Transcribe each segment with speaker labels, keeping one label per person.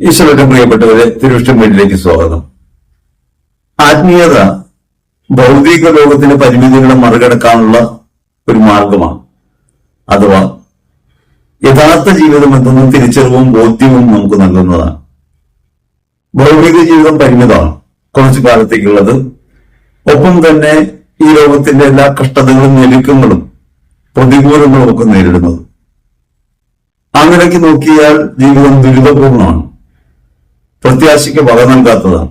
Speaker 1: ഈശ്വരന്റെ പ്രിയപ്പെട്ടവരെ തിരുവിഷ്ടം വീട്ടിലേക്ക് സ്വാഗതം. ആത്മീയത ഭൗതിക ലോകത്തിന്റെ പരിമിതികളെ മറികടക്കാനുള്ള ഒരു മാർഗമാണ്. അഥവാ യഥാർത്ഥ ജീവിതം എന്തെന്നും തിരിച്ചറിവും ബോധ്യവും നമുക്ക് നൽകുന്നതാണ്. ഭൗതിക ജീവിതം പരിമിതമാണ്. കുറച്ചു കാലത്തേക്കുള്ളത്. ഒപ്പം തന്നെ ഈ ലോകത്തിന്റെ എല്ലാ കഷ്ടതകളും ഞെരുക്കങ്ങളും പ്രതികൂലങ്ങളും ഒക്കെ നേരിടുന്നത്. അങ്ങനെയൊക്കെ നോക്കിയാൽ ജീവിതം ദുരിതപൂർണമാണ്. പ്രത്യാശയ്ക്ക് വക നൽകാത്തതാണ്.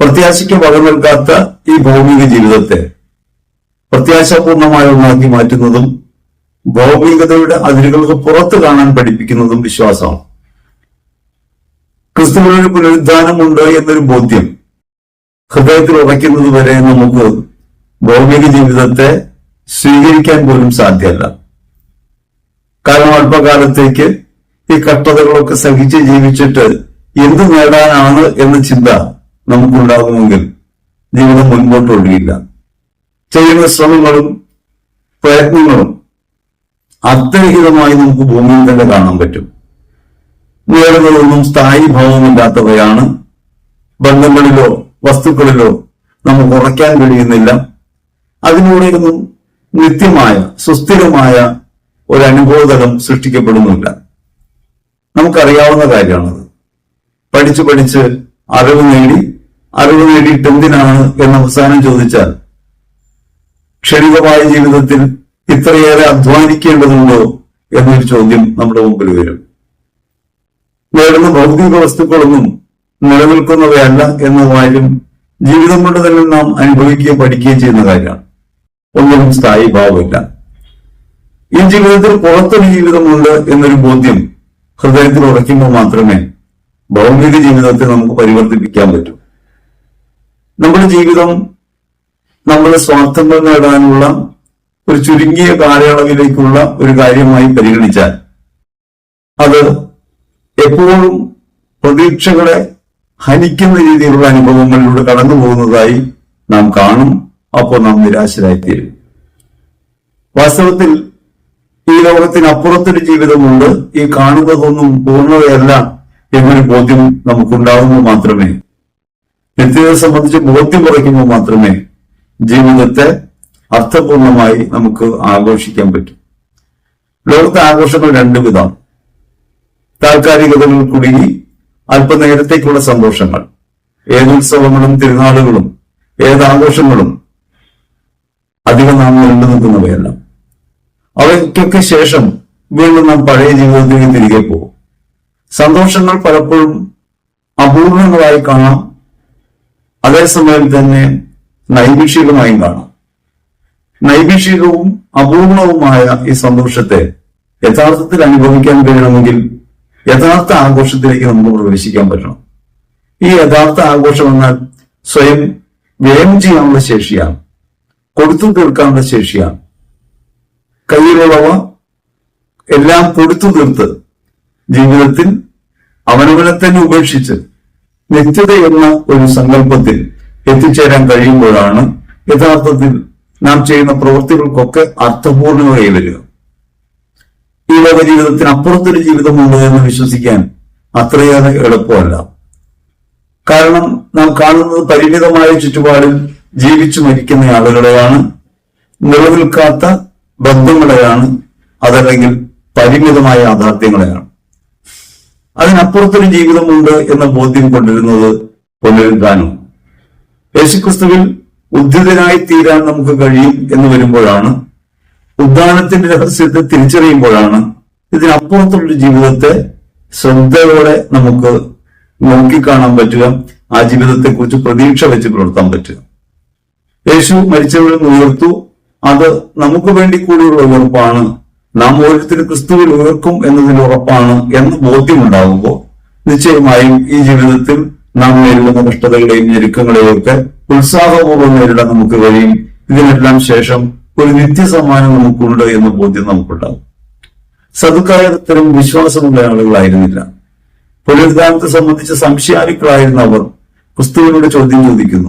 Speaker 1: പ്രത്യാശയ്ക്ക് വക നൽകാത്ത ഈ ഭൗമിക ജീവിതത്തെ പ്രത്യാശാപൂർണമായ ഒന്നാക്കി മാറ്റുന്നതും ഭൗമികതയുടെ അതിരുകൾക്ക് പുറത്ത് കാണാൻ പഠിപ്പിക്കുന്നതും വിശ്വാസമാണ്. ക്രിസ്തുവിനൊരു പുനരുദ്ധാനമുണ്ട് എന്നൊരു ബോധ്യം ഹൃദയത്തിൽ ഉറയ്ക്കുന്നത് വരെ നമുക്ക് ഭൗമിക ജീവിതത്തെ സ്വീകരിക്കാൻ പോലും സാധ്യമല്ല. കാരണം അല്പകാലത്തേക്ക് ഈ കഷ്ടതകളൊക്കെ സഹിച്ച് ജീവിച്ചിട്ട് എന്ത് നേടാനാണ് എന്ന ചിന്ത നമുക്കുണ്ടാകുമെങ്കിൽ ജീവിതം മുൻപോട്ട് ഒഴുകില്ല ചെയ്യുന്ന ശ്രമങ്ങളും പ്രയത്നങ്ങളും അർത്ഥരഹിതമായി നമുക്ക് ഭൂമിയിൽ തന്നെ കാണാൻ പറ്റും. നേടുന്നതൊന്നും സ്ഥായി ഭാവമില്ലാത്തവയാണ് ബന്ധങ്ങളിലോ വസ്തുക്കളിലോ നമുക്ക് ഉറയ്ക്കാൻ കഴിയുന്നില്ല. അതിനോടൊന്നും നിത്യമായ സുസ്ഥിരമായ ഒരു അനുബോധനം സൃഷ്ടിക്കപ്പെടുന്നില്ല. നമുക്കറിയാവുന്ന കാര്യമാണത്. പഠിച്ചു പഠിച്ച് അറിവ് നേടി അറിവ് നേടിയിട്ട് എന്തിനാണ് എന്ന് അവസാനം ചോദിച്ചാൽ ക്ഷണികമായ ജീവിതത്തിൽ ഇത്രയേറെ അധ്വാനിക്കേണ്ടതുണ്ടോ എന്നൊരു ചോദ്യം നമ്മുടെ മുമ്പിൽ വരും. നേടുന്ന ഭൗതിക വസ്തുക്കളൊന്നും നിലനിൽക്കുന്നവയല്ല എന്ന കാര്യം ജീവിതം കൊണ്ട് തന്നെ നാം അനുഭവിക്കുകയും പഠിക്കുകയും ചെയ്യുന്ന കാര്യമാണ്. ഒന്നും സ്ഥായി ഭാവമില്ല. ഈ ജീവിതത്തിൽ പുറത്തൊരു ജീവിതമുണ്ട് എന്നൊരു ബോധ്യം ഹൃദയത്തിൽ ഉറയ്ക്കുമ്പോൾ മാത്രമേ ഭൗമിക ജീവിതത്തെ നമുക്ക് പരിവർത്തിപ്പിക്കാൻ പറ്റും. നമ്മുടെ ജീവിതം നമ്മുടെ സ്വാർത്ഥങ്ങൾ നേടാനുള്ള ഒരു ചുരുങ്ങിയ കാലയളവിലേക്കുള്ള ഒരു കാര്യമായി പരിഗണിച്ചാൽ അത് എപ്പോഴും പ്രതീക്ഷകളെ ഹനിക്കുന്ന രീതിയിലുള്ള അനുഭവങ്ങളിലൂടെ കടന്നു പോകുന്നതായി നാം കാണും. അപ്പോൾ നാം നിരാശരായിത്തീരും. വാസ്തവത്തിൽ ഈ ലോകത്തിനപ്പുറത്തൊരു ജീവിതമുണ്ട്. ഈ കാണുന്നതൊന്നും പൂർണതയല്ല. എന്നൊരു ബോധ്യം നമുക്കുണ്ടാകുമ്പോൾ മാത്രമേ. നിത്യതയെ സംബന്ധിച്ച് ബോധ്യം കുറയ്ക്കുമ്പോൾ മാത്രമേ ജീവിതത്തെ അർത്ഥപൂർണമായി നമുക്ക് ആഘോഷിക്കാൻ പറ്റും. ലോകത്തെ ആഘോഷങ്ങൾ രണ്ടു വിധം. താൽക്കാലികതകൾ കുടുങ്ങി അല്പനേരത്തേക്കുള്ള സന്തോഷങ്ങൾ. ഏതുത്സവങ്ങളും തിരുനാളുകളും ഏതാഘോഷങ്ങളും അധികം നാം നീണ്ടു നിൽക്കുന്നവയല്ല. അവയ്ക്കൊക്കെ ശേഷം വീണ്ടും നാം പഴയ ജീവിതത്തിലേക്ക് തിരികെ പോകും. സന്തോഷങ്ങൾ പലപ്പോഴും അപൂർണങ്ങളായി കാണാം. അതേസമയം തന്നെ നൈമിഷികമായും കാണാം. നൈമിഷികവും അപൂർണവുമായ ഈ സന്തോഷത്തെ യഥാർത്ഥത്തിൽ അനുഭവിക്കാൻ കഴിയണമെങ്കിൽ യഥാർത്ഥ ആഘോഷത്തിലേക്ക് നമുക്ക് പ്രവേശിക്കാൻ പറ്റണം. ഈ യഥാർത്ഥ ആഘോഷം എന്നാൽ സ്വയം വ്യയം ചെയ്യാനുള്ള ശേഷിയാണ്. കൊടുത്തു തീർക്കാനുള്ള ശേഷിയാണ്. കയ്യിലുള്ളവ എല്ലാം കൊടുത്തു തീർത്ത് ജീവിതത്തിൽ അവനവനെ തന്നെ ഉപേക്ഷിച്ച് നിത്യത എന്ന ഒരു സങ്കല്പത്തിൽ എത്തിച്ചേരാൻ കഴിയുമ്പോഴാണ് യഥാർത്ഥത്തിൽ നാം ചെയ്യുന്ന പ്രവൃത്തികൾക്കൊക്കെ അർത്ഥപൂർണമായി വരിക. ഈ ലോക ജീവിതത്തിന് അപ്പുറത്തൊരു ജീവിതമുണ്ട് എന്ന് വിശ്വസിക്കാൻ അത്രയേറെ എളുപ്പമല്ല. കാരണം നാം കാണുന്നത് പരിമിതമായ ചുറ്റുപാടിൽ ജീവിച്ചു മരിക്കുന്ന ആളുകളെയാണ് നിലനിൽക്കാത്ത ബന്ധങ്ങളെയാണ് അതല്ലെങ്കിൽ പരിമിതമായ യാഥാർത്ഥ്യങ്ങളെയാണ്. അതിനപ്പുറത്തൊരു ജീവിതമുണ്ട് എന്ന ബോധ്യം കൊണ്ടിരുന്നത് പുനരുദ്ധാനം യേശുക്രിസ്തുവിൽ ഉദ്ധിതനായി തീരാൻ നമുക്ക് കഴിയും എന്ന് വരുമ്പോഴാണ് ഉദ്ധാനത്തിന്റെ രഹസ്യത്തെ തിരിച്ചറിയുമ്പോഴാണ് ഇതിനപ്പുറത്തുള്ള ജീവിതത്തെ ശ്രദ്ധയോടെ നമുക്ക് നോക്കിക്കാണാൻ പറ്റുക ആ ജീവിതത്തെ കുറിച്ച് പ്രതീക്ഷ വെച്ച് പുലർത്താൻ പറ്റുക. യേശു മരിച്ചവരിൽ നിന്ന് ഉയർത്തു അത് നമുക്ക് വേണ്ടി കൂടിയുള്ള ഉയർപ്പാണ് നാം ഓരോരുത്തരും ക്രിസ്തുവിൽ ഉയർക്കും എന്നതിൽ ഉറപ്പാണ് എന്ന് ബോധ്യമുണ്ടാകുമ്പോൾ നിശ്ചയമായും ഈ ജീവിതത്തിൽ നാം നേരിടുന്ന കഷ്ടതകളെയും ഞെരുക്കങ്ങളെയും ഒക്കെ ഉത്സാഹപൂർവം നേരിടാൻ നമുക്ക് കഴിയും. ഇതിനെല്ലാം ശേഷം ഒരു നിത്യസമ്മാനം നമുക്കുണ്ട് എന്ന ബോധ്യം നമുക്കുണ്ടാകും. സതുക്കായ തരം വിശ്വാസമുള്ള ആളുകളായിരുന്നില്ല. പുനരുദ്ധാനത്തെ സംബന്ധിച്ച് സംശയാലുക്കളായിരുന്ന അവർ ക്രിസ്തുവിനോട് ചോദ്യം ചോദിക്കുന്നു.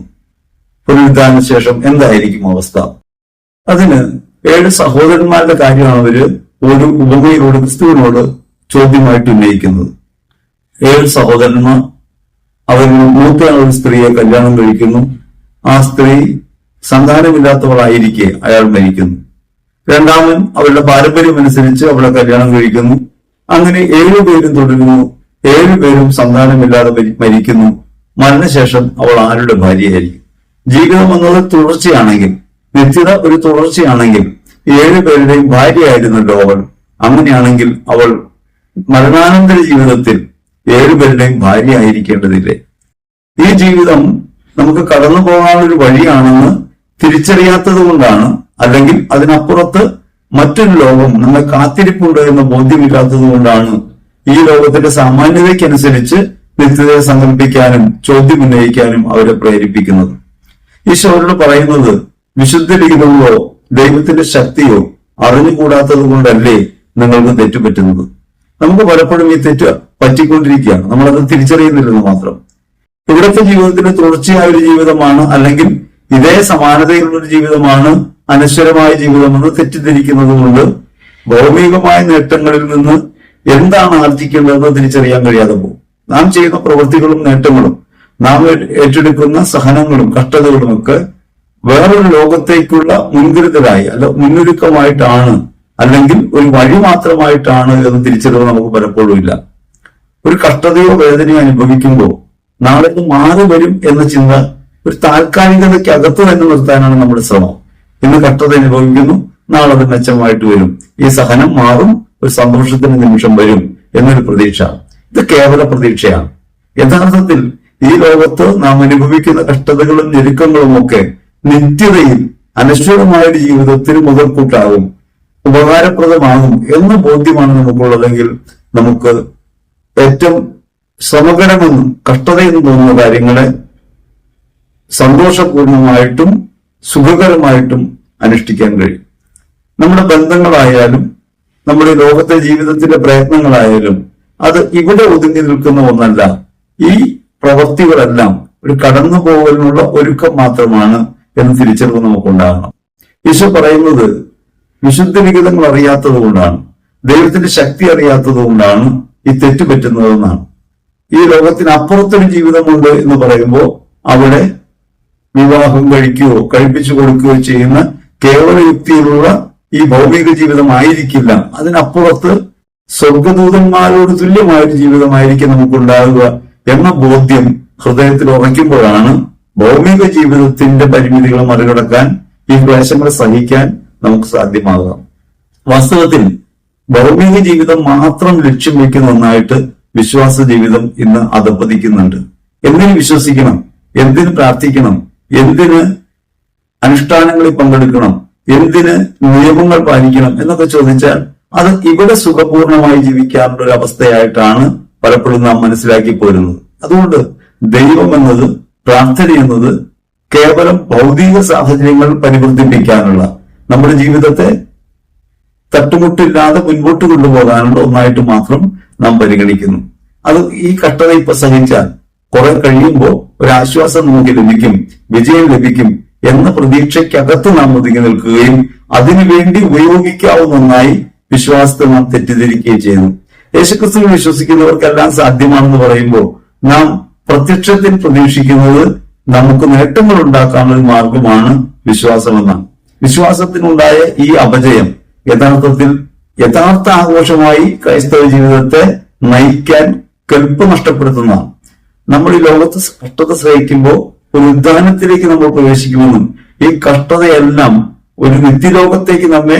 Speaker 1: പുനരുദ്ധാന ശേഷം എന്തായിരിക്കും അവസ്ഥ? അതിന് ഏഴ് സഹോദരന്മാരുടെ കാര്യമാണ് അവർ ഒരു ഉപമയിലൂടെ ക്രിസ്തുവിനോട് ചോദ്യമായിട്ട് ഉന്നയിക്കുന്നത്. ഏഴ് സഹോദരന്മാർ അവരിൽ മൂത്തയാൾ ഒരു സ്ത്രീയെ കല്യാണം കഴിക്കുന്നു. ആ സ്ത്രീ സന്താനമില്ലാത്തവളായിരിക്കെ അയാൾ മരിക്കുന്നു. രണ്ടാമൻ അവരുടെ പാരമ്പര്യം അനുസരിച്ച് അവളെ കല്യാണം കഴിക്കുന്നു. അങ്ങനെ ഏഴുപേരും തുടരുന്നു. ഏഴുപേരും സന്താനമില്ലാതെ മരി- മരിക്കുന്നു. മരണശേഷം അവൾ ആരുടെ ഭാര്യയായിരിക്കും? ജീവിതം എന്നത് തുടർച്ചയാണെങ്കിൽ നിത്യത ഒരു തുടർച്ചയാണെങ്കിൽ ഏഴു പേരുടെയും ഭാര്യയായിരുന്നല്ലോ അവൾ അങ്ങനെയാണെങ്കിൽ അവൾ മരണാനന്തര ജീവിതത്തിൽ ഏഴുപേരുടെയും ഭാര്യ ആയിരിക്കേണ്ടതില്ലേ ഈ ജീവിതം നമുക്ക് കടന്നു പോകാനൊരു വഴിയാണെന്ന് തിരിച്ചറിയാത്തത് കൊണ്ടാണ് അല്ലെങ്കിൽ അതിനപ്പുറത്ത് മറ്റൊരു ലോകം നമ്മെ കാത്തിരിപ്പുണ്ട് എന്ന് ബോധ്യമില്ലാത്തത് കൊണ്ടാണ് ഈ ലോകത്തിന്റെ സാമാന്യതയ്ക്കനുസരിച്ച് നിത്യതയെ സങ്കല്പിക്കാനും ചോദ്യം ഉന്നയിക്കാനും അവരെ പ്രേരിപ്പിക്കുന്നത്. ഈശോരോട് പറയുന്നത് വിശുദ്ധ ലിഖിതങ്ങളോ ദൈവത്തിന്റെ ശക്തിയോ അറിഞ്ഞുകൂടാത്തത് കൊണ്ടല്ലേ നിങ്ങൾക്ക് തെറ്റുപറ്റുന്നത് നമുക്ക് പലപ്പോഴും ഈ തെറ്റ് പറ്റിക്കൊണ്ടിരിക്കുകയാണ്. നമ്മളത് തിരിച്ചറിയുന്നില്ലെന്ന് മാത്രം. ഇവിടുത്തെ ജീവിതത്തിന്റെ തുടർച്ചയായ ഒരു ജീവിതമാണ് അല്ലെങ്കിൽ ഇതേ സമാനതയുള്ള ഒരു ജീവിതമാണ് അനശ്വരമായ ജീവിതമെന്ന് തെറ്റിദ്ധരിക്കുന്നത് കൊണ്ട് ഭൗമികമായ നേട്ടങ്ങളിൽ നിന്ന് എന്താണ് ആർജിക്കേണ്ടതെന്ന് തിരിച്ചറിയാൻ കഴിയാതെ പോകും. നാം ചെയ്യുന്ന പ്രവൃത്തികളും നേട്ടങ്ങളും നാം ഏറ്റെടുക്കുന്ന സഹനങ്ങളും കഷ്ടതകളും ഒക്കെ വേറൊരു ലോകത്തേക്കുള്ള മുൻകരുതലായി അല്ല മുന്നൊരുക്കമായിട്ടാണ് അല്ലെങ്കിൽ ഒരു വഴി മാത്രമായിട്ടാണ് എന്ന് തിരിച്ചറിവ് നമുക്ക് പലപ്പോഴും ഇല്ല. ഒരു കഷ്ടതയോ വേദനയോ അനുഭവിക്കുമ്പോൾ നാളെ ഇത് മാറി വരും എന്ന ചിന്ത ഒരു താൽക്കാലികതയ്ക്ക് അകത്ത് തന്നെ നിർത്താനാണ് നമ്മുടെ ശ്രമം. ഇന്ന് കഷ്ടത അനുഭവിക്കുന്നു നാളെ അത് മെച്ചമായിട്ട് വരും. ഈ സഹനം മാറും ഒരു സന്തോഷത്തിന്റെ നിമിഷം വരും എന്നൊരു പ്രതീക്ഷ. ഇത് കേവല പ്രതീക്ഷയാണ്. യഥാർത്ഥത്തിൽ ഈ ലോകത്ത് നാം അനുഭവിക്കുന്ന കഷ്ടതകളും ഞെരുക്കങ്ങളും ഒക്കെ നിത്യതയിൽ അനശ്വരമായ ഒരു ജീവിതത്തിന് മുതൽക്കൂട്ടാകും ഉപകാരപ്രദമാകും എന്ന ബോധ്യമാണ് നമുക്കുള്ളതെങ്കിൽ നമുക്ക് ഏറ്റവും ശ്രമകരമെന്നും കഷ്ടതയെന്നും തോന്നുന്ന കാര്യങ്ങളെ സന്തോഷപൂർണമായിട്ടും സുഖകരമായിട്ടും അനുഷ്ഠിക്കാൻ കഴിയും. നമ്മുടെ ബന്ധങ്ങളായാലും നമ്മുടെ ലോകത്തെ ജീവിതത്തിന്റെ പ്രയത്നങ്ങളായാലും അത് ഇവിടെ ഒതുങ്ങി നിൽക്കുന്ന ഒന്നല്ല. ഈ പ്രവൃത്തികളെല്ലാം ഒരു കടന്നു പോകലിനുള്ള ഒരുക്കം മാത്രമാണ് എന്ന് തിരിച്ചറിവ് നമുക്കുണ്ടാകണം. ഈശോ പറയുന്നത് വിശുദ്ധ ലിഖിതങ്ങൾ അറിയാത്തത് കൊണ്ടാണ് ദൈവത്തിന്റെ ശക്തി അറിയാത്തത് കൊണ്ടാണ് ഈ തെറ്റ് പറ്റുന്നതെന്നാണ് ഈ ലോകത്തിന് അപ്പുറത്തൊരു ജീവിതമുണ്ട് എന്ന് പറയുമ്പോൾ അവിടെ വിവാഹം കഴിക്കുകയോ കഴിപ്പിച്ചു കൊടുക്കുകയോ ചെയ്യുന്ന കേവല യുക്തിയിലുള്ള ഈ ഭൗമിക ജീവിതമായിരിക്കില്ല അതിനപ്പുറത്ത് സ്വർഗദൂതന്മാരോട് തുല്യമായൊരു ജീവിതമായിരിക്കും നമുക്കുണ്ടാകുക എന്ന ബോധ്യം ഹൃദയത്തിൽ ഉറയ്ക്കുമ്പോഴാണ് ഭൗമിക ജീവിതത്തിന്റെ പരിമിതികൾ മറികടക്കാൻ ഈ ക്ലേശങ്ങൾ സഹിക്കാൻ നമുക്ക് സാധ്യമാകാം. വാസ്തവത്തിൽ ഭൗമിക ജീവിതം മാത്രം ലക്ഷ്യം വയ്ക്കുന്ന ഒന്നായിട്ട് വിശ്വാസ ജീവിതം ഇന്ന് അധപ്പതിക്കുന്നുണ്ട് എന്തിന് വിശ്വസിക്കണം? എന്തിന് പ്രാർത്ഥിക്കണം? എന്തിന് അനുഷ്ഠാനങ്ങളിൽ പങ്കെടുക്കണം? എന്തിന് നിയമങ്ങൾ പാലിക്കണം എന്നൊക്കെ ചോദിച്ചാൽ അത് ഇവിടെ സുഖപൂർണമായി ജീവിക്കാനുള്ള ഒരു അവസ്ഥയായിട്ടാണ് പലപ്പോഴും നാം മനസ്സിലാക്കി പോരുന്നത്. അതുകൊണ്ട് ദൈവം എന്നത് പ്രാർത്ഥന എന്നത് കേവലം ഭൗതിക സാഹചര്യങ്ങൾ പരിവർത്തിപ്പിക്കാനുള്ള നമ്മുടെ ജീവിതത്തെ തട്ടുമുട്ടില്ലാതെ മുൻപോട്ട് കൊണ്ടുപോകാനുള്ള ഒന്നായിട്ട് മാത്രം നാം പരിഗണിക്കുന്നു. അത് ഈ കട്ടത ഇപ്പൊ സഹിച്ചാൽ കുറെ കഴിയുമ്പോൾ ഒരു ആശ്വാസം നമുക്ക് ലഭിക്കും വിജയം ലഭിക്കും എന്ന പ്രതീക്ഷയ്ക്കകത്ത് നാം ഒതുങ്ങി നിൽക്കുകയും അതിനുവേണ്ടി ഉപയോഗിക്കാവുന്ന ഒന്നായി വിശ്വാസത്തെ നാം തെറ്റിദ്ധരിക്കുകയും ചെയ്യുന്നു. യേശുക്രിസ്തുവിൽ വിശ്വസിക്കുന്നവർക്കെല്ലാം സാധ്യമാണെന്ന് പറയുമ്പോൾ നാം പ്രത്യക്ഷത്തിൽ പ്രതീക്ഷിക്കുന്നത് നമുക്ക് നേട്ടങ്ങൾ ഉണ്ടാക്കാനുള്ള മാർഗമാണ് വിശ്വാസമെന്നാണ്. വിശ്വാസത്തിനുണ്ടായ ഈ അപജയം യഥാർത്ഥത്തിൽ യഥാർത്ഥ ആഘോഷമായി ക്രൈസ്തവ ജീവിതത്തെ നയിക്കാൻ കെൽപ്പ് നഷ്ടപ്പെടുത്തുന്നതാണ് നമ്മൾ ഈ ലോകത്ത് കഷ്ടത സഹിക്കുമ്പോൾ ഒരു ഉദ്ധാനത്തിലേക്ക് നമ്മൾ പ്രവേശിക്കുമെന്നും ഈ കഷ്ടതയെല്ലാം ഒരു നിത്യലോകത്തേക്ക് നമ്മെ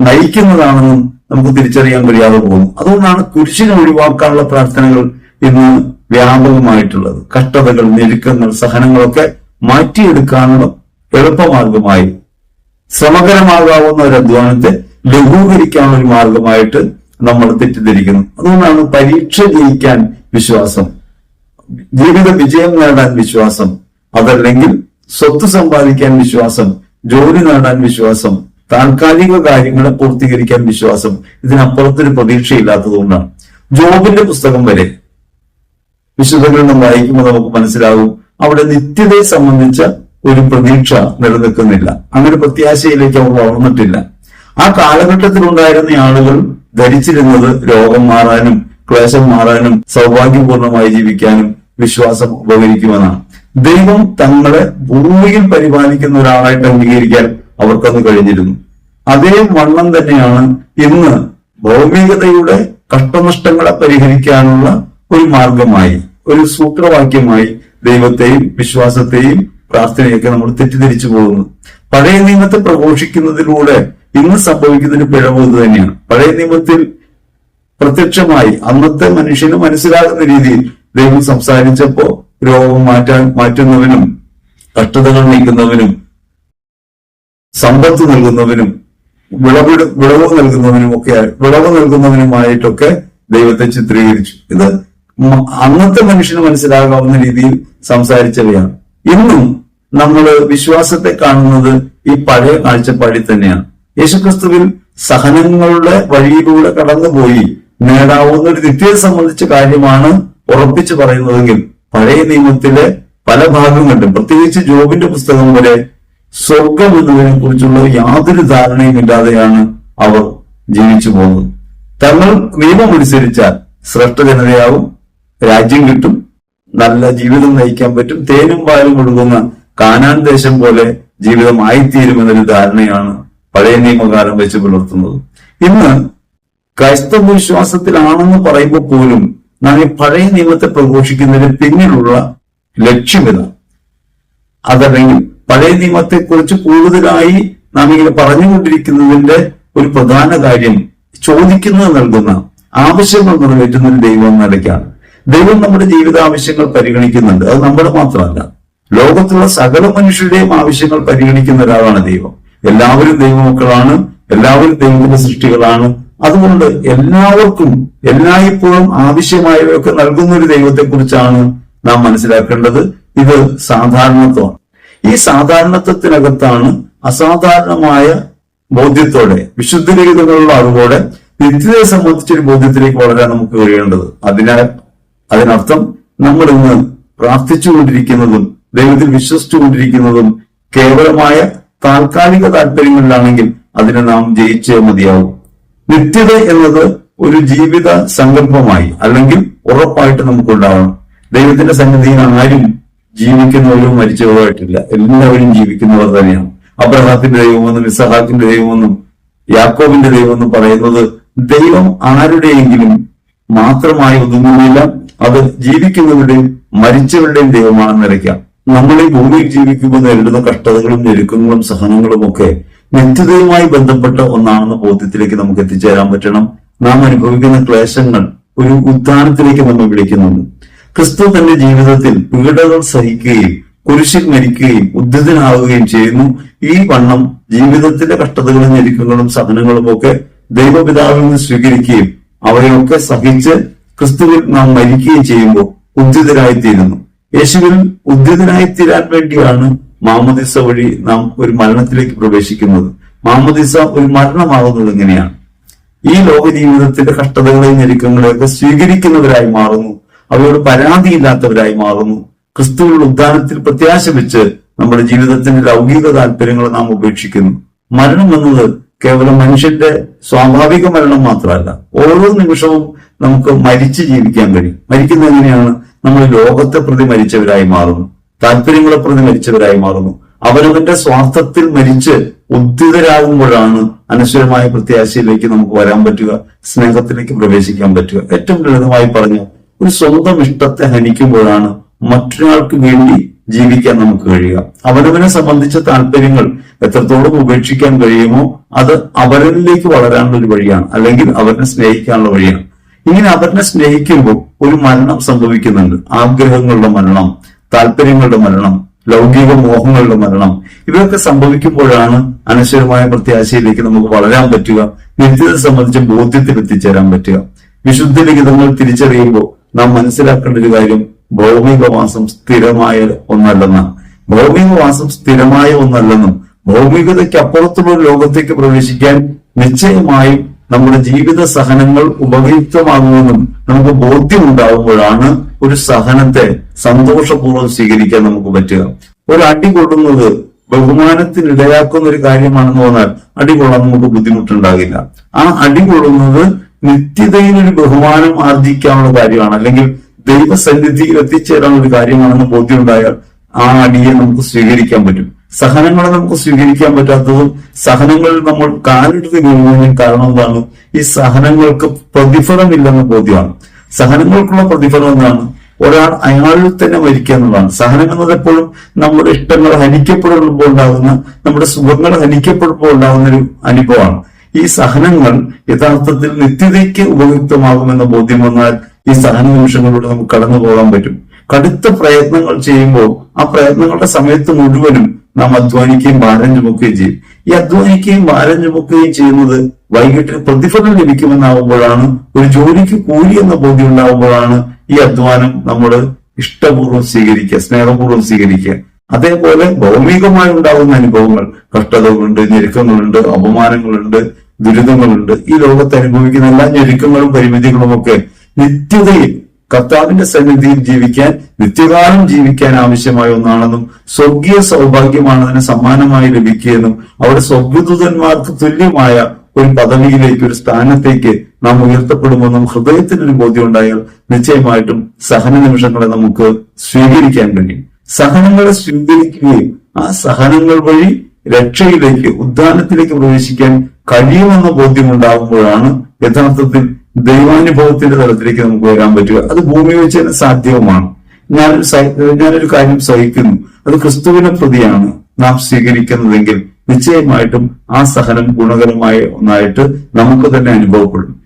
Speaker 1: നയിക്കുന്നതാണെന്നും നമുക്ക് തിരിച്ചറിയാൻ കഴിയാതെ പോകുന്നു. അതുകൊണ്ടാണ് കുരിശിനെ ഒഴിവാക്കാനുള്ള പ്രാർത്ഥനകൾ ഇന്ന് വ്യാപകമായിട്ടുള്ളത്. കഷ്ടതകൾ ഞെരുക്കങ്ങൾ സഹനങ്ങളൊക്കെ മാറ്റിയെടുക്കാനുള്ള എളുപ്പമാർഗമായി ശ്രമകരമാകാവുന്ന ഒരു അധ്വാനത്തെ ലഘൂകരിക്കാനുള്ള ഒരു മാർഗമായിട്ട് നമ്മൾ തെറ്റിദ്ധരിക്കുന്നു. അതുകൊണ്ടാണ് പരീക്ഷ ജയിക്കാൻ വിശ്വാസം ജീവിത വിജയം നേടാൻ വിശ്വാസം അതല്ലെങ്കിൽ സ്വത്ത് സമ്പാദിക്കാൻ വിശ്വാസം ജോലി നേടാൻ വിശ്വാസം താൽക്കാലിക കാര്യങ്ങളെ പൂർത്തീകരിക്കാൻ വിശ്വാസം. ഇതിനപ്പുറത്തൊരു പ്രതീക്ഷയില്ലാത്തതുകൊണ്ടാണ്. ജോബിന്റെ പുസ്തകം വരെ വിശുദ്ധഗ്രന്ഥം വായിക്കുമ്പോൾ നമുക്ക് മനസ്സിലാകും അവിടെ നിത്യതയെ സംബന്ധിച്ച ഒരു പ്രതീക്ഷ നിലനിൽക്കുന്നില്ല. അങ്ങനെ പ്രത്യാശയിലേക്ക് അവർ വളർന്നിട്ടില്ല. ആ കാലഘട്ടത്തിൽ ഉണ്ടായിരുന്ന ആളുകൾ ധരിച്ചിരുന്നത് രോഗം മാറാനും ക്ലേശം മാറാനും സൗഭാഗ്യപൂർണമായി ജീവിക്കാനും വിശ്വാസം ഉപകരിക്കുമെന്നാണ്. ദൈവം തങ്ങളെ ഭൂമിയിൽ പരിപാലിക്കുന്ന ഒരാളായിട്ട് അംഗീകരിക്കാൻ അവർക്കന്ന് കഴിഞ്ഞിരുന്നു. അതേ വണ്ണം തന്നെയാണ് ഇന്ന് ഭൗമികതയുടെ കഷ്ടനഷ്ടങ്ങളെ പരിഹരിക്കാനുള്ള ഒരു മാർഗമായി ഒരു സൂത്രവാക്യമായി ദൈവത്തെയും വിശ്വാസത്തെയും പ്രാർത്ഥനയൊക്കെ നമ്മൾ തെറ്റിദ്ധരിച്ചു പോകുന്നു. പഴയ നിയമത്തെ പ്രഘോഷിക്കുന്നതിലൂടെ ഇന്ന് സംഭവിക്കുന്നതിന് പിഴവ് ഇത് തന്നെയാണ്. പഴയ നിയമത്തിൽ പ്രത്യക്ഷമായി അന്നത്തെ മനുഷ്യന് മനസ്സിലാകുന്ന രീതിയിൽ ദൈവം സംസാരിച്ചപ്പോ രോഗം മാറ്റാൻ മാറ്റുന്നവനും കഷ്ടതകൾ നീക്കുന്നവനും സമ്പത്ത് നൽകുന്നവനും വിളവ് വിളവ് നൽകുന്നവനും ഒക്കെ വിളവ് നൽകുന്നവനുമായിട്ടൊക്കെ ദൈവത്തെ ചിത്രീകരിച്ചു. ഇത് അന്നത്തെ മനുഷ്യന് മനസ്സിലാകാവുന്ന രീതിയിൽ സംസാരിച്ചവയാണ്. ഇന്നും നമ്മൾ വിശ്വാസത്തെ കാണുന്നത് ഈ പഴയ കാഴ്ചപ്പാടിൽ തന്നെയാണ്. യേശുക്രിസ്തുവിൽ സഹനങ്ങളുടെ വഴിയിലൂടെ കടന്നുപോയി നേടാവുന്ന ഒരു തെറ്റിയെ സംബന്ധിച്ച കാര്യമാണ് ഉറപ്പിച്ചു പറയുന്നതെങ്കിൽ പഴയ നിയമത്തിലെ പല ഭാഗങ്ങളിലും പ്രത്യേകിച്ച് ജോബിന്റെ പുസ്തകം വരെ സ്വർഗം എന്നതിനെ കുറിച്ചുള്ള യാതൊരു ധാരണയും ഇല്ലാതെയാണ് അവർ ജീവിച്ചു പോകുന്നത്. തങ്ങൾ നിയമമനുസരിച്ചാൽ ശ്രേഷ്ഠ ജനതയാവും രാജ്യം കിട്ടും നല്ല ജീവിതം നയിക്കാൻ പറ്റും തേനും പാലും കൊടുക്കുന്ന കാനാൻ ദേശം പോലെ ജീവിതം ആയിത്തീരുമെന്നൊരു ധാരണയാണ് പഴയ നിയമകാലം വെച്ച് പുലർത്തുന്നത്. ഇന്ന് ക്രൈസ്തവ വിശ്വാസത്തിലാണെന്ന് പറയുമ്പോൾ പോലും നാം ഈ പഴയ നിയമത്തെ പ്രഘോഷിക്കുന്നതിന് പിന്നിലുള്ള ലക്ഷ്യമിത അതല്ലെങ്കിൽ പഴയ നിയമത്തെക്കുറിച്ച് കൂടുതലായി നാം ഇങ്ങനെ പറഞ്ഞുകൊണ്ടിരിക്കുന്നതിന്റെ ഒരു പ്രധാന കാര്യം ചോദിക്കുന്നത് നൽകുന്ന ആവശ്യങ്ങൾ നിറവേറ്റുന്ന ഒരു ദൈവം നിലയ്ക്കാണ്. ദൈവം നമ്മുടെ ജീവിത ആവശ്യങ്ങൾ പരിഗണിക്കുന്നുണ്ട്. അത് നമ്മുടെ മാത്രമല്ല. ലോകത്തുള്ള സകല മനുഷ്യരുടെയും ആവശ്യങ്ങൾ പരിഗണിക്കുന്ന ഒരാളാണ് ദൈവം. എല്ലാവരും ദൈവമക്കളാണ് എല്ലാവരും ദൈവത്തിന്റെ സൃഷ്ടികളാണ്. അതുകൊണ്ട് എല്ലാവർക്കും എല്ലായ്പ്പോഴും ആവശ്യമായവയൊക്കെ നൽകുന്ന ഒരു ദൈവത്തെക്കുറിച്ചാണ് നാം മനസ്സിലാക്കേണ്ടത്. ഇത് സാധാരണത്വമാണ്. ഈ സാധാരണത്വത്തിനകത്താണ് അസാധാരണമായ ബോധ്യത്തോടെ വിശുദ്ധലിഖിതങ്ങളുള്ള അറിവോടെ നിത്യതയെ സംബന്ധിച്ചൊരു ബോധ്യത്തിലേക്ക് വളരാൻ നമുക്ക് കഴിയേണ്ടത്. അതിനാൽ അതിനർത്ഥം നമ്മൾ ഇന്ന് പ്രാർത്ഥിച്ചുകൊണ്ടിരിക്കുന്നതും ദൈവത്തിൽ വിശ്വസിച്ചുകൊണ്ടിരിക്കുന്നതും കേവലമായ താൽക്കാലിക താല്പര്യങ്ങളിലാണെങ്കിൽ അതിനെ നാം ജയിച്ചേ മതിയാവും. നിത്യത എന്നത് ഒരു ജീവിത സങ്കല്പമായി അല്ലെങ്കിൽ ഉറപ്പായിട്ട് നമുക്കുണ്ടാവണം. ദൈവത്തിന്റെ സന്നിധിയിൽ ആരും ജീവിക്കുന്നവരോ മരിച്ചവരോ ആയിട്ടില്ല. എല്ലാവരും ജീവിക്കുന്നവർ തന്നെയാണ്. അബ്രഹാത്തിന്റെ ദൈവമെന്നും ഇസഹാക്കിന്റെ ദൈവമെന്നും യാക്കോബിന്റെ ദൈവമെന്നും പറയുന്നത് ദൈവം ആരുടെയെങ്കിലും മാത്രമായി ഒതുങ്ങുന്നില്ല അത് ജീവിക്കുന്നവരുടെയും മരിച്ചവരുടെയും ദൈവമാണെന്ന് നിലയ്ക്കാം നമ്മൾ ഈ ഭൂമിയിൽ ജീവിക്കുമ്പോൾ നേരിടുന്ന കഷ്ടതകളും ഞെരുക്കങ്ങളും സഹനങ്ങളും ഒക്കെ നിത്യതയുമായി ബന്ധപ്പെട്ട ഒന്നാണെന്ന ബോധ്യത്തിലേക്ക് നമുക്ക് എത്തിച്ചേരാൻ പറ്റണം. നാം അനുഭവിക്കുന്ന ക്ലേശങ്ങൾ ഒരു ഉദ്ധാനത്തിലേക്ക് നമ്മൾ വിളിക്കുന്നുണ്ട്. ക്രിസ്തു തന്റെ ജീവിതത്തിൽ പീഡകൾ സഹിക്കുകയും കുരിശിൽ മരിക്കുകയും ഉദ്ധിതനാവുകയും ചെയ്യുന്നു. ഈ വണ്ണം ജീവിതത്തിന്റെ കഷ്ടതകളും ഞെരുക്കങ്ങളും സഹനങ്ങളും ഒക്കെ ദൈവപിതാവിൽ നിന്ന് സ്വീകരിക്കുകയും അവയൊക്കെ സഹിച്ച് ക്രിസ്തുവിൽ നാം മരിക്കുകയും ചെയ്യുമ്പോൾ ഉദ്ധിതരായിത്തീരുന്നു. യേശുവിൽ ഉദ്ധിതനായിത്തീരാൻ വേണ്ടിയാണ് മാമദിസ വഴി നാം ഒരു മരണത്തിലേക്ക് പ്രവേശിക്കുന്നത്. മാമദിസ ഒരു മരണമാകുന്നത് എങ്ങനെയാണ് ഈ ലോക ജീവിതത്തിന്റെ കഷ്ടതകളെയും ഞെരുക്കങ്ങളെയൊക്കെ സ്വീകരിക്കുന്നവരായി മാറുന്നു. അവയോട് പരാതിയില്ലാത്തവരായി മാറുന്നു. ക്രിസ്തുവിനുള്ള ഉദ്ധാനത്തിൽ പ്രത്യാശ വെച്ച് നമ്മുടെ ജീവിതത്തിന്റെ ലൗകിക താല്പര്യങ്ങൾ നാം ഉപേക്ഷിക്കുന്നു. മരണം എന്നത് കേവലം മനുഷ്യന്റെ സ്വാഭാവിക മരണം മാത്രമല്ല. ഓരോ നിമിഷവും നമുക്ക് മരിച്ച് ജീവിക്കാൻ കഴിയും. മരിക്കുന്നത് എങ്ങനെയാണ്? നമ്മൾ ലോകത്തെ പ്രതി മരിച്ചവരായി മാറുന്നു. താല്പര്യങ്ങളെ പ്രതി മരിച്ചവരായി മാറുന്നു. അവരവന്റെ സ്വാർത്ഥത്തിൽ മരിച്ച് ഉദ്ധിതരാകുമ്പോഴാണ് അനശ്വരമായ പ്രത്യാശയിലേക്ക് നമുക്ക് വരാൻ പറ്റുക സ്നേഹത്തിലേക്ക് പ്രവേശിക്കാൻ പറ്റുക. ഏറ്റവും ലളിതമായി പറഞ്ഞു ഒരു സ്വന്തം ഇഷ്ടത്തെ ഹനിക്കുമ്പോഴാണ് മറ്റൊരാൾക്ക് വേണ്ടി ജീവിക്കാൻ നമുക്ക് കഴിയുക. അവരവനെ സംബന്ധിച്ച താല്പര്യങ്ങൾ എത്രത്തോളം ഉപേക്ഷിക്കാൻ കഴിയുമോ അത് അവരിലേക്ക് വളരാനുള്ള ഒരു വഴിയാണ്. അല്ലെങ്കിൽ അവരെ സ്നേഹിക്കാനുള്ള വഴിയാണ്. ഇങ്ങനെ അവരെ സ്നേഹിക്കുമ്പോൾ ഒരു മരണം സംഭവിക്കുന്നുണ്ട്. ആഗ്രഹങ്ങളുടെ മരണം താല്പര്യങ്ങളുടെ മരണം ലൗകിക മോഹങ്ങളുടെ മരണം ഇവയൊക്കെ സംഭവിക്കുമ്പോഴാണ് അനശ്വരമായ പ്രത്യാശയിലേക്ക് നമുക്ക് വളരാൻ പറ്റുക നിത്യത സംബന്ധിച്ച് ബോധ്യത്തിൽ എത്തിച്ചേരാൻ പറ്റുക. വിശുദ്ധ ലിഖിതങ്ങൾ തിരിച്ചറിയുമ്പോൾ നാം മനസ്സിലാക്കേണ്ട ഒരു കാര്യം ഭൗമികവാസം സ്ഥിരമായ ഒന്നല്ലെന്നാണ്. ഭൗമികവാസം സ്ഥിരമായ ഒന്നല്ലെന്നും ഭൗമികതയ്ക്ക് അപ്പുറത്തുള്ള ലോകത്തേക്ക് പ്രവേശിക്കാൻ നിശ്ചയമായും നമ്മുടെ ജീവിത സഹനങ്ങൾ ഉപയുക്തമാകുമെന്നും നമുക്ക് ബോധ്യമുണ്ടാകുമ്പോഴാണ് ഒരു സഹനത്തെ സന്തോഷപൂർവം സ്വീകരിക്കാൻ നമുക്ക് പറ്റുക. ഒരു അടി കൊള്ളുന്നത് ബഹുമാനത്തിനിടയാക്കുന്ന ഒരു കാര്യമാണെന്ന് പറഞ്ഞാൽ അടി കൊള്ളാൻ നമുക്ക് ബുദ്ധിമുട്ടുണ്ടാകില്ല. ആ അടി കൊള്ളുന്നത് നിത്യതയിൽ ഒരു ബഹുമാനം ആർജിക്കാനുള്ള കാര്യമാണ്. അല്ലെങ്കിൽ ദൈവസന്നിധിയിൽ എത്തിച്ചേരാനുള്ള ഒരു കാര്യമാണെന്ന് ബോധ്യമുണ്ടായാൽ ആ അടിയെ നമുക്ക് സ്വീകരിക്കാൻ പറ്റും. സഹനങ്ങളെ നമുക്ക് സ്വീകരിക്കാൻ പറ്റാത്തതും സഹനങ്ങളിൽ നമ്മൾ കാലെടുത്ത് വീഴുന്നതിന് കാരണം എന്താണ്? ഈ സഹനങ്ങൾക്ക് പ്രതിഫലമില്ലെന്ന ബോധ്യമാണ്. സഹനങ്ങൾക്കുള്ള പ്രതിഫലം എന്താണ്? ഒരാൾ അയാളിൽ തന്നെ മരിക്കുക എന്നുള്ളതാണ്. സഹനം എന്നത് എപ്പോഴും നമ്മുടെ ഇഷ്ടങ്ങൾ ഹനിക്കപ്പെടുമ്പോൾ ഉണ്ടാകുന്ന നമ്മുടെ സുഖങ്ങൾ ഹനിക്കപ്പെടുമ്പോൾ ഉണ്ടാകുന്ന ഒരു അനുഭവമാണ്. ഈ സഹനങ്ങൾ യഥാർത്ഥത്തിൽ നിത്യതയ്ക്ക് ഉപയുക്തമാകുമെന്ന ബോധ്യം വന്നാൽ ഈ സഹന നിമിഷങ്ങളിലൂടെ നമുക്ക് കടന്നു പോകാൻ പറ്റും. കടുത്ത പ്രയത്നങ്ങൾ ചെയ്യുമ്പോൾ ആ പ്രയത്നങ്ങളുടെ സമയത്ത് മുഴുവനും നാം അധ്വാനിക്കുകയും ഭാരം ചുമക്കുകയും ചെയ്യും. ഈ അധ്വാനിക്കുകയും ഭാരം ചുമക്കുകയും ചെയ്യുന്നത് വൈകിട്ട് പ്രതിഫലം ലഭിക്കുമെന്നാവുമ്പോഴാണ് ഒരു ജോലിക്ക് കൂലി എന്ന ബോധ്യം ഉണ്ടാവുമ്പോഴാണ് ഈ അധ്വാനം നമ്മൾ ഇഷ്ടപൂർവം സ്വീകരിക്കുക സ്നേഹപൂർവം സ്വീകരിക്കുക. അതേപോലെ ഭൗമികമായി ഉണ്ടാകുന്ന അനുഭവങ്ങൾ കഷ്ടതകളുണ്ട് ഞെരുക്കങ്ങളുണ്ട് അപമാനങ്ങളുണ്ട് ദുരിതങ്ങളുണ്ട്. ഈ ലോകത്ത് അനുഭവിക്കുന്ന എല്ലാ ഞെരുക്കങ്ങളും പരിമിതികളും ഒക്കെ നിത്യതയിൽ കർത്താവിന്റെ സന്നിധിയിൽ ജീവിക്കാൻ നിത്യകാലം ജീവിക്കാൻ ആവശ്യമായ ഒന്നാണെന്നും സ്വർഗീയ സൗഭാഗ്യമാണ് അതിന് സമ്മാനമായി ലഭിക്കുകയെന്നും അവിടെ സ്വർഗദൂതന്മാർക്ക് തുല്യമായ ഒരു പദവിയിലേക്ക് ഒരു സ്ഥാനത്തേക്ക് നാം ഉയർത്തപ്പെടുമെന്നും ഹൃദയത്തിനൊരു ബോധ്യം ഉണ്ടായാൽ നിശ്ചയമായിട്ടും സഹന നിമിഷങ്ങളെ നമുക്ക് സ്വീകരിക്കാൻ കഴിയും. സഹനങ്ങളെ സ്വീകരിക്കുകയും ആ സഹനങ്ങൾ വഴി രക്ഷയിലേക്ക് ഉദ്ധാനത്തിലേക്ക് പ്രവേശിക്കാൻ കഴിയുമെന്ന ബോധ്യമുണ്ടാകുമ്പോഴാണ് യഥാർത്ഥത്തിൽ ദൈവാനുഭവത്തിന്റെ തലത്തിലേക്ക് നമുക്ക് വരാൻ പറ്റുക. അത് ഭൂമി വെച്ച് തന്നെ സാധ്യവുമാണ്. സഹി- ഞാനൊരു കാര്യം സഹിക്കുന്നു. അത് ക്രിസ്തുവിനെ പ്രതിയാണ് നാം സ്വീകരിക്കുന്നതെങ്കിൽ നിശ്ചയമായിട്ടും ആ സഹനം ഗുണകരമായ ഒന്നായിട്ട് നമുക്ക് തന്നെ അനുഭവപ്പെടും.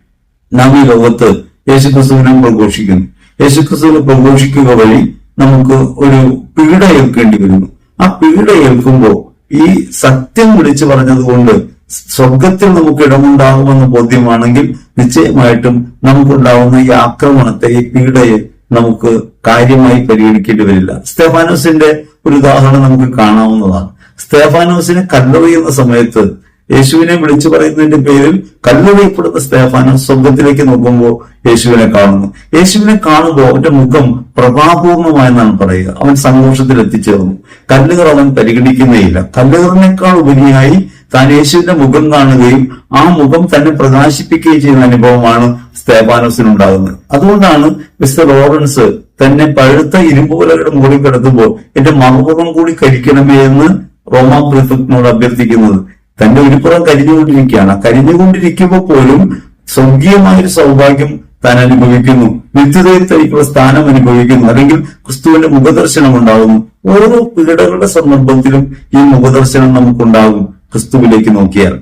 Speaker 1: നാം ഈ ലോകത്ത് യേശുക്രിസ്തുവിനെ പ്രഘോഷിക്കുന്നു യേശുക്രിസ്തുവിനെ പ്രഘോഷിക്കുക വഴി നമുക്ക് ഒരു പീഡ ഏൽക്കേണ്ടി വരുന്നു. ആ പീഡ ഏൽക്കുമ്പോൾ ഈ സത്യം വിളിച്ചു പറഞ്ഞതുകൊണ്ട് സ്വർഗത്തിൽ നമുക്ക് ഇടമുണ്ടാകുമെന്ന് ബോധ്യമാണെങ്കിൽ നിശ്ചയമായിട്ടും നമുക്കുണ്ടാവുന്ന ഈ ആക്രമണത്തെ ഈ പീഡയെ നമുക്ക് കാര്യമായി പരിഗണിക്കേണ്ടി വരില്ല. സ്തേഫാനോസിന്റെ ഒരു ഉദാഹരണം നമുക്ക് കാണാവുന്നതാണ്. സ്തേഫാനോസിനെ കല്ലെറിയുന്ന സമയത്ത് യേശുവിനെ വിളിച്ചു പറയുന്നതിന്റെ പേരിൽ കല്ലെറിയപ്പെടുന്ന സ്തേഫാനോസ് സ്വർഗത്തിലേക്ക് നോക്കുമ്പോൾ യേശുവിനെ കാണുന്നു. യേശുവിനെ കാണുമ്പോൾ അവന്റെ മുഖം പ്രഭാപൂർണമായെന്നാണ് പറയുക. അവൻ സന്തോഷത്തിൽ എത്തിച്ചേർന്നു കല്ലുകൾ അവൻ പരിഗണിക്കുന്നേയില്ല. കല്ലുകളിനേക്കാൾ ഉപരിയായി താൻ യേശുവിന്റെ മുഖം കാണുകയും ആ മുഖം തന്നെ പ്രകാശിപ്പിക്കുകയും ചെയ്യുന്ന അനുഭവമാണ് സ്തേബാനോസിനുണ്ടാകുന്നത് അതുകൊണ്ടാണ് മിസ്റ്റർ ലോറൻസ് തന്നെ പഴുത്ത ഇരുമ്പുകലകളുടെ മുകളിൽ കിടത്തുമ്പോൾ എന്റെ മറുപുറം കൂടി കരിക്കണമേ എന്ന് റോമാ പ്രിഫക്റ്റിനോട് അഭ്യർത്ഥിക്കുന്നത്. തന്റെ ഒരു പുറം കരിഞ്ഞുകൊണ്ടിരിക്കുകയാണ്. കരിഞ്ഞുകൊണ്ടിരിക്കുമ്പോൾ പോലും സ്വർഗീയമായൊരു സൗഭാഗ്യം താൻ അനുഭവിക്കുന്നു. നിത്യതയിൽ സ്ഥാനം അനുഭവിക്കുന്നു. അല്ലെങ്കിൽ ക്രിസ്തുവിന്റെ മുഖദർശനം ഉണ്ടാകുന്നു. ഓരോ പീഡകളുടെ സന്ദർഭത്തിലും ഈ മുഖദർശനം നമുക്കുണ്ടാകും. ക്രിസ്തുവിലേക്ക് നോക്കിയാൽ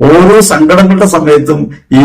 Speaker 1: ഓരോ സങ്കടങ്ങളുടെ സമയത്തും ഈ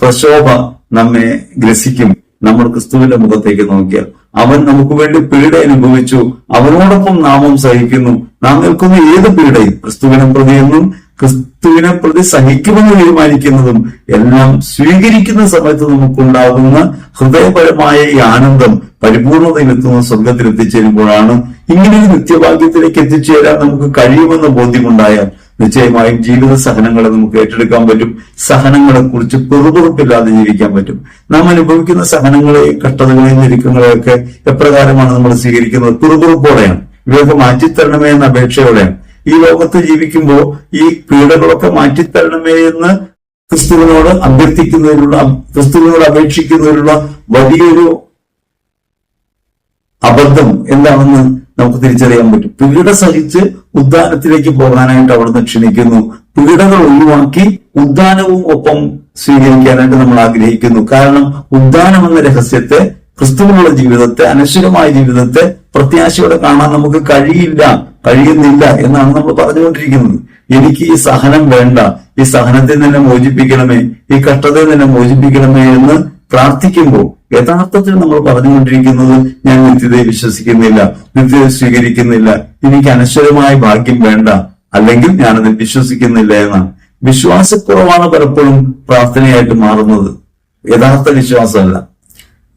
Speaker 1: പ്രശോഭ നമ്മെ ഗ്രസിക്കും. നമ്മൾ ക്രിസ്തുവിന്റെ മുഖത്തേക്ക് നോക്കിയാൽ അവൻ നമുക്ക് വേണ്ടി പീഡ അനുഭവിച്ചു. അവനോടൊപ്പം നാമം സഹിക്കുന്നു. നാം നിൽക്കുന്ന ഏത് പീഡയും ക്രിസ്തുവിനെ പ്രതിയെന്നും ക്രിസ്തുവിനെ പ്രതി സഹിക്കുമെന്ന് തീരുമാനിക്കുന്നതും എല്ലാം സ്വീകരിക്കുന്ന സമയത്ത് നമുക്കുണ്ടാകുന്ന ഹൃദയപരമായ ഈ ആനന്ദം പരിപൂർണതയിലെത്തുന്ന സ്വർഗത്തിൽ എത്തിച്ചേരുമ്പോഴാണ് ഇങ്ങനെ ഒരു നിത്യഭാഗ്യത്തിലേക്ക് എത്തിച്ചേരാൻ നമുക്ക് കഴിയുമെന്ന ബോധ്യമുണ്ടായാൽ നിശ്ചയമായും ജീവിത സഹനങ്ങളെ നമുക്ക് ഏറ്റെടുക്കാൻ പറ്റും. സഹനങ്ങളെ കുറിച്ച് പെറുപുറപ്പില്ലാതെ ജീവിക്കാൻ പറ്റും. നാം അനുഭവിക്കുന്ന സഹനങ്ങളെ കഷ്ടതകളെയും ഞെരുക്കങ്ങളെയൊക്കെ എപ്രകാരമാണ് നമ്മൾ സ്വീകരിക്കുന്നത്? പെറുപുറപ്പോടെയാണ്. ഇവയൊക്കെ മാറ്റിത്തരണമേ എന്ന അപേക്ഷയോടെയാണ്. ഈ ലോകത്ത് ജീവിക്കുമ്പോൾ ഈ പീഡകളൊക്കെ മാറ്റിത്തരണമേ എന്ന് ക്രിസ്തുവിനോട് അഭ്യർത്ഥിക്കുന്നതിനുള്ള ക്രിസ്തുവിനോട് അപേക്ഷിക്കുന്നതിനുള്ള വലിയൊരു അബദ്ധം എന്താണെന്ന് നമുക്ക് തിരിച്ചറിയാൻ പറ്റും. പീഡ സഹിച്ച് ഉദ്ധാനത്തിലേക്ക് പോകാനായിട്ട് അവിടുന്ന് ക്ഷണിക്കുന്നു. പീഡകൾ ഒഴിവാക്കി ഉദ്ധാനവും ഒപ്പം സ്വീകരിക്കാനായിട്ട് നമ്മൾ ആഗ്രഹിക്കുന്നു. കാരണം ഉദ്ധാനം എന്ന രഹസ്യത്തെ ക്രിസ്തുവിനുള്ള ജീവിതത്തെ അനശ്വരമായ ജീവിതത്തെ പ്രത്യാശയോടെ കാണാൻ നമുക്ക് കഴിയില്ല കഴിയുന്നില്ല എന്നാണ് നമ്മൾ പറഞ്ഞുകൊണ്ടിരിക്കുന്നത്. എനിക്ക് ഈ സഹനം വേണ്ട ഈ സഹനത്തെ നിന്നെ മോചിപ്പിക്കണമേ ഈ കഷ്ടത്തെ നിന്നെ മോചിപ്പിക്കണമേ എന്ന് പ്രാർത്ഥിക്കുമ്പോൾ യഥാർത്ഥത്തിൽ നമ്മൾ പറഞ്ഞുകൊണ്ടിരിക്കുന്നത് ഞാൻ നിത്യതയെ വിശ്വസിക്കുന്നില്ല നിത്യതയെ സ്വീകരിക്കുന്നില്ല എനിക്ക് അനശ്വരമായ ഭാഗ്യം വേണ്ട അല്ലെങ്കിൽ ഞാനത് വിശ്വസിക്കുന്നില്ല എന്നാണ്. വിശ്വാസക്കുറവാണ് പലപ്പോഴും പ്രാർത്ഥനയായിട്ട് മാറുന്നത്. യഥാർത്ഥ വിശ്വാസമല്ല.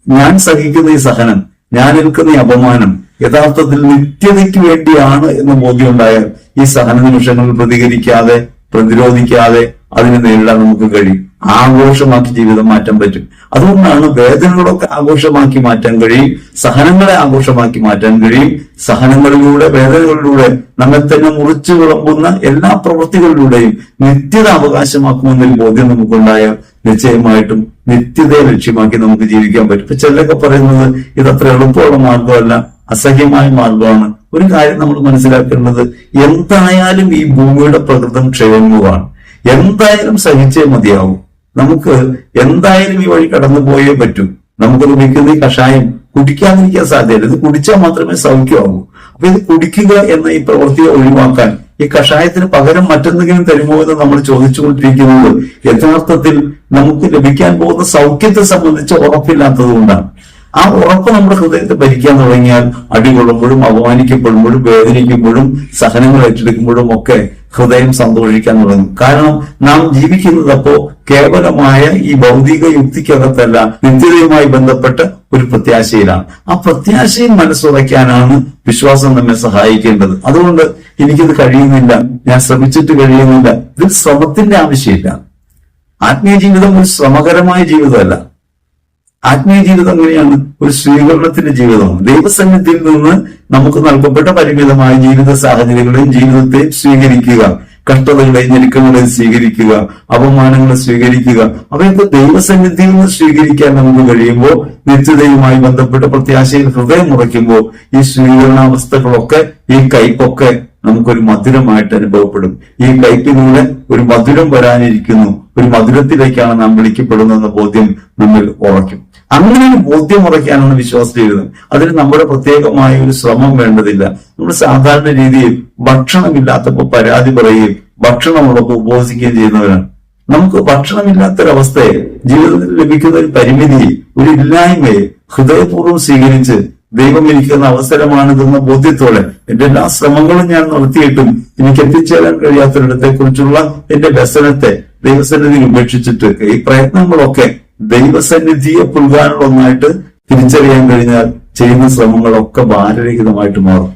Speaker 1: ഞാൻ സഹിക്കുന്ന ഈ സഹനം ഞാൻ എടുക്കുന്ന ഈ അപമാനം യഥാർത്ഥത്തിൽ നിത്യതയ്ക്ക് വേണ്ടിയാണ് എന്ന് ബോധ്യമുണ്ടായാൽ ഈ സഹന നിമിഷങ്ങൾ പ്രതികരിക്കാതെ പ്രതിരോധിക്കാതെ അതിനെ നേരിടാൻ നമുക്ക് കഴിയും. ആഘോഷമാക്കി ജീവിതം മാറ്റാൻ പറ്റും. അതുകൊണ്ടാണ് വേദനകളൊക്കെ ആഘോഷമാക്കി മാറ്റാൻ കഴിയും സഹനങ്ങളെ ആഘോഷമാക്കി മാറ്റാൻ കഴിയും. സഹനങ്ങളിലൂടെ വേദനകളിലൂടെ നമ്മെ തന്നെ മുറിച്ചു വിളമ്പുന്ന എല്ലാ പ്രവൃത്തികളിലൂടെയും നിത്യത അവകാശമാക്കുമെന്നൊരു ബോധ്യം നമുക്കുണ്ടായാൽ നിശ്ചയമായിട്ടും നിത്യതയെ ലക്ഷ്യമാക്കി നമുക്ക് ജീവിക്കാൻ പറ്റും. ഇപ്പൊ ചിലരൊക്കെ പറയുന്നത് ഇത് അത്ര എളുപ്പമുള്ള മാർഗമല്ല അസഹ്യമായ മാർഗമാണ് ഒരു കാര്യം നമ്മൾ മനസ്സിലാക്കേണ്ടത് എന്തായാലും ഈ ഭൂമിയുടെ പ്രകൃതം ക്ഷയമുഖമാണ് എന്തായാലും സഹിച്ചേ മതിയാവും. നമുക്ക് എന്തായാലും ഈ വഴി കടന്നു പോയേ പറ്റൂ. നമുക്ക് ലഭിക്കുന്ന ഈ കഷായം കുടിക്കാതിരിക്കാൻ സാധ്യതയില്ല. ഇത് കുടിച്ചാൽ മാത്രമേ സൗഖ്യമാകൂ അപ്പൊ ഇത് കുടിക്കുക എന്ന ഈ പ്രവൃത്തിയെ ഒഴിവാക്കാൻ ഈ കഷായത്തിന് പകരം മറ്റെന്തെങ്കിലും തരുമോ എന്ന് നമ്മൾ ചോദിച്ചുകൊണ്ടിരിക്കുന്നത് യഥാർത്ഥത്തിൽ നമുക്ക് ലഭിക്കാൻ പോകുന്ന സൗഖ്യത്തെ സംബന്ധിച്ച് ഉറപ്പില്ലാത്തത് കൊണ്ടാണ്. ആ ഉറപ്പ് നമ്മുടെ ഹൃദയത്തെ ഭരിക്കാൻ തുടങ്ങിയാൽ അടികൊള്ളുമ്പോഴും അപമാനിക്കപ്പെടുമ്പോഴും വേദനിക്കുമ്പോഴും സഹനങ്ങൾ ഏറ്റെടുക്കുമ്പോഴും ഒക്കെ ഹൃദയം സന്തോഷിക്കാൻ തുടങ്ങും. കാരണം നാം ജീവിക്കുന്നത് അപ്പോ കേവലമായ ഈ ഭൗതിക യുക്തിക്കകത്തല്ല നിത്യതയുമായി ബന്ധപ്പെട്ട ഒരു പ്രത്യാശയിലാണ്. ആ പ്രത്യാശയും മനസ്സുറയ്ക്കാനാണ് വിശ്വാസം നമ്മെ സഹായിക്കേണ്ടത്. അതുകൊണ്ട് എനിക്കിത് കഴിയുന്നില്ല ഞാൻ ശ്രമിച്ചിട്ട് കഴിയുന്നില്ല. ഇതിൽ ശ്രമത്തിന്റെ ആവശ്യമില്ല. ആത്മീയ ജീവിതം ഒരു ശ്രമകരമായ ജീവിതമല്ല. ആത്മീയ ജീവിതം എങ്ങനെയാണ്? ഒരു സ്വീകരണത്തിന്റെ ജീവിതമാണ് ദൈവസന്നിധിയിൽ നിന്ന് നമുക്ക് നൽകപ്പെട്ട പരിമിതമായ ജീവിത സാഹചര്യങ്ങളെയും ജീവിതത്തെ സ്വീകരിക്കുക. കഷ്ടതകളെയും ഞെരുക്കങ്ങളെയും സ്വീകരിക്കുക. അപമാനങ്ങളെ സ്വീകരിക്കുക. അവയൊക്കെ ദൈവസന്നിധിയിൽ നിന്ന് സ്വീകരിക്കാൻ നമുക്ക് കഴിയുമ്പോൾ നിത്യതയുമായി ബന്ധപ്പെട്ട പ്രത്യാശയിൽ ഹൃദയം മുറയ്ക്കുമ്പോൾ ഈ സ്വീകരണാവസ്ഥകളൊക്കെ ഈ കയ്പൊക്കെ നമുക്കൊരു മധുരമായിട്ട് അനുഭവപ്പെടും. ഈ കൈപ്പിലൂടെ ഒരു മധുരം വരാനിരിക്കുന്നു. ഒരു മധുരത്തിലേക്കാണ് നാം വിളിക്കപ്പെടുന്നതെന്ന ബോധ്യം നമ്മൾ ഉറയ്ക്കും. അങ്ങനെ ഒരു ബോധ്യം ഉറയ്ക്കാനാണ് വിശ്വാസ അതിന് നമ്മുടെ പ്രത്യേകമായ ഒരു ശ്രമം വേണ്ടതില്ല. നമ്മൾ സാധാരണ രീതിയിൽ ഭക്ഷണമില്ലാത്തപ്പോൾ പരാതി പറയുകയും ഭക്ഷണമുള്ളപ്പോൾ ഉപവസിക്കുകയും ചെയ്യുന്നവരാണ്. നമുക്ക് ഭക്ഷണമില്ലാത്തൊരവസ്ഥയെ ജീവിതത്തിൽ ലഭിക്കുന്ന ഒരു പരിമിതിയെ ഒരു ഇല്ലായ്മയെ ഹൃദയപൂർവം സ്വീകരിച്ച് ദൈവം എനിക്കുന്ന അവസരമാണിതെന്ന ബോധ്യത്തോടെ എന്റെ എല്ലാ ശ്രമങ്ങളും ഞാൻ നടത്തിയിട്ടും എനിക്ക് എത്തിച്ചേരാൻ കഴിയാത്തൊരിടത്തെ കുറിച്ചുള്ള എന്റെ വ്യസനത്തെ ദൈവസന്നിധി ഉപേക്ഷിച്ചിട്ട് ഈ പ്രയത്നങ്ങളൊക്കെ ദൈവസന്നിധിയെ പുൽകാനുള്ള ഒന്നായിട്ട് തിരിച്ചറിയാൻ കഴിഞ്ഞാൽ ചെയ്യുന്ന ശ്രമങ്ങളൊക്കെ ഭാരരഹിതമായിട്ട് മാറും.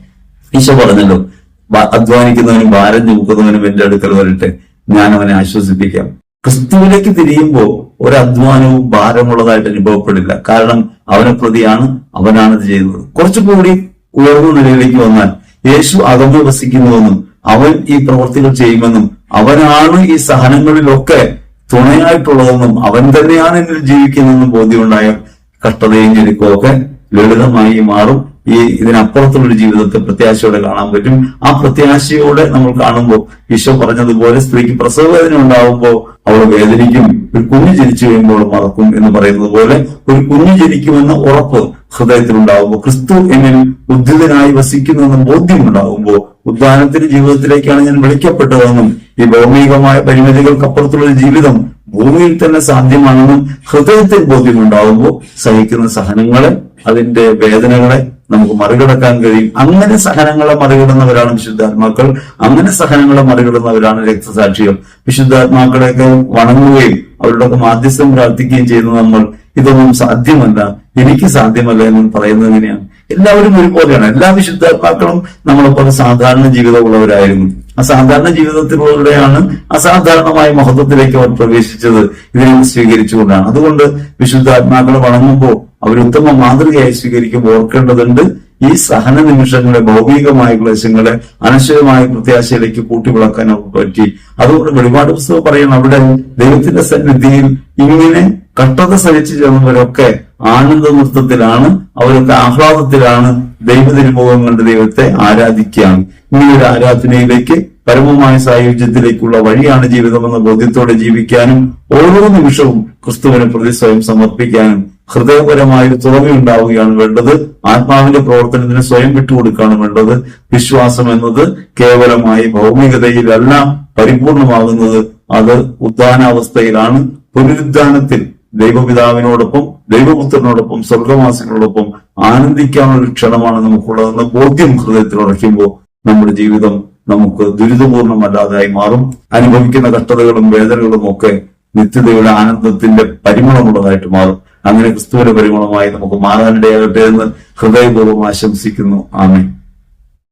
Speaker 1: ഈശോ പറഞ്ഞല്ലോ "ബ- അധ്വാനിക്കുന്നവനും ഭാരം ചുമക്കുന്നവനും എന്റെ അടുക്കൽ വരട്ടെ. ഞാൻ അവനെ ആശ്വസിപ്പിക്കാം. ക്രിസ്തുവിലേക്ക് തിരിയുമ്പോൾ ഒരു അധ്വാനവും ഭാരമുള്ളതായിട്ട് അനുഭവപ്പെടില്ല. കാരണം അവനെ പ്രതിയാണ് അവനാണ് ഇത് ചെയ്യുന്നത് കുറച്ചുകൂടി ഉയർന്ന നിലയിലേക്ക് വന്നാൽ യേശു അകന്നു വസിക്കുന്നുവെന്നും അവൻ ഈ പ്രവൃത്തികൾ ചെയ്യുമെന്നും അവനാണ് ഈ സഹനങ്ങളിലൊക്കെ തുണയായിട്ടുള്ളതെന്നും അവൻ തന്നെയാണ് എന്നിൽ ജീവിക്കുന്നതെന്നും ബോധ്യമുണ്ടായ കഷ്ടതയും ഞെരുക്കവും ഒക്കെ ലളിതമായി മാറും. ഈ ഇതിനപ്പുറത്തുള്ളൊരു ജീവിതത്തെ പ്രത്യാശയോടെ കാണാൻ പറ്റും. ആ പ്രത്യാശയോടെ നമ്മൾ കാണുമ്പോൾ ഈശോ പറഞ്ഞതുപോലെ സ്ത്രീക്ക് പ്രസവവേദന ഉണ്ടാവുമ്പോൾ അവൾ വേദനിക്കും. ഒരു കുഞ്ഞ് ജനിച്ചു കഴിയുമ്പോൾ മറക്കും എന്ന് പറയുന്നത് പോലെ ഒരു കുഞ്ഞ് ജനിക്കുമെന്ന ഉറപ്പ് ഹൃദയത്തിലുണ്ടാവുമ്പോൾ ക്രിസ്തു എന്നിൽ ഉദ്ധിതനായി വസിക്കുന്നെന്ന ബോധ്യമുണ്ടാവുമ്പോൾ ഉദ്ധാനത്തിന്റെ ജീവിതത്തിലേക്കാണ് ഞാൻ വിളിക്കപ്പെട്ടതെന്നും ഈ ഭൗമികമായ പരിമിതികൾക്കപ്പുറത്തുള്ള ജീവിതം ഭൂമിയിൽ തന്നെ സാധ്യമാണെന്നും ഹൃദയത്തിൽ ബോധ്യമുണ്ടാകുമ്പോൾ സഹിക്കുന്ന സഹനങ്ങളെ അതിന്റെ വേദനകളെ നമുക്ക് മറികടക്കാൻ കഴിയും. അങ്ങനെ സഹനങ്ങളെ മറികടന്നവരാണ് വിശുദ്ധാത്മാക്കൾ. അങ്ങനെ സഹനങ്ങളെ മറികടന്നവരാണ് രക്തസാക്ഷികൾ. വിശുദ്ധാത്മാക്കളെയൊക്കെ വണങ്ങുകയും അവരോടൊക്കെ മാധ്യസ്ഥം പ്രാർത്ഥിക്കുകയും ചെയ്യുന്ന നമ്മൾ ഇതൊന്നും സാധ്യമല്ല. എനിക്ക് സാധ്യമല്ല എന്ന് പറയുന്നത് എങ്ങനെയാണ്? എല്ലാവരും ഒരുപോലെയാണ്. എല്ലാ വിശുദ്ധാത്മാക്കളും നമ്മളെപ്പോലെ സാധാരണ ജീവിതമുള്ളവരായിരുന്നു. ആ സാധാരണ ജീവിതത്തിലൂടെയാണ് അസാധാരണമായ മഹത്വത്തിലേക്ക് അവർ പ്രവേശിച്ചത്. ഇതിനെ സ്വീകരിച്ചുകൊണ്ടാണ്. അതുകൊണ്ട് വിശുദ്ധാത്മാക്കളെ വണങ്ങുമ്പോൾ അവർ ഉത്തമ മാതൃകയായി സ്വീകരിക്കുമ്പോൾ ഓർക്കേണ്ടതുണ്ട് ഈ സഹന നിമിഷങ്ങളെ ഭൗമികമായ ക്ലേശങ്ങളെ അനശ്വരമായ പ്രത്യാശയിലേക്ക് കൂട്ടിവിളക്കാൻ അവർക്ക് പറ്റി. അതുകൊണ്ട് വെളിപാട് പുസ്തകം പറയണം. അവിടെ ദൈവത്തിന്റെ സന്നിധിയിൽ ഇങ്ങനെ കഷ്ടത സഹിച്ചു ചെന്നവരൊക്കെ ആനന്ദ നൃത്തത്തിലാണ് അവരൊക്കെ ആഹ്ലാദത്തിലാണ് ദൈവതിരുമുഖം കണ്ട് ദൈവത്തെ ആരാധിക്കുകയാണ്. ഈ ഒരു ആരാധനയിലേക്ക് പരമമായ സായുജ്യത്തിലേക്കുള്ള വഴിയാണ് ജീവിതമെന്ന ബോധ്യത്തോടെ ജീവിക്കാനും ഓരോ നിമിഷവും ക്രിസ്തുവിനെ പ്രതി സ്വയം സമർപ്പിക്കാനും ഹൃദയപരമായ ഒരു തുറവിയുണ്ടാവുകയാണ് വേണ്ടത് ആത്മാവിന്റെ പ്രവർത്തനത്തിന് സ്വയം വിട്ടുകൊടുക്കുകയാണ് വേണ്ടത്. വിശ്വാസം എന്നത് കേവലമായി ഭൗമികതയിലല്ല പരിപൂർണമാകുന്നത് അത് ഉദ്ധാനാവസ്ഥയിലാണ്. പുനരുദ്ധാനത്തിൽ ദൈവപിതാവിനോടൊപ്പം ദൈവപുത്രനോടൊപ്പം സ്വർഗവാസികളോടൊപ്പം ആനന്ദിക്കാനുള്ള ക്ഷണമാണ് നമുക്കുള്ളതെന്ന ബോധ്യം ഹൃദയത്തിൽ ഉറയ്ക്കുമ്പോൾ നമ്മുടെ ജീവിതം നമുക്ക് ദുരിതപൂർണമല്ലാതായി മാറും. അനുഭവിക്കുന്ന കഷ്ടതകളും വേദനകളും ഒക്കെ നിത്യതയുടെ ആനന്ദത്തിന്റെ പരിമളമുള്ളതായിട്ട് മാറും. അങ്ങനെ ക്രിസ്തുവിന്റെ പരിമളമായി നമുക്ക് മാറാനിടയാകട്ടെ എന്ന് ഹൃദയപൂർവം ആശംസിക്കുന്നു. ആമേ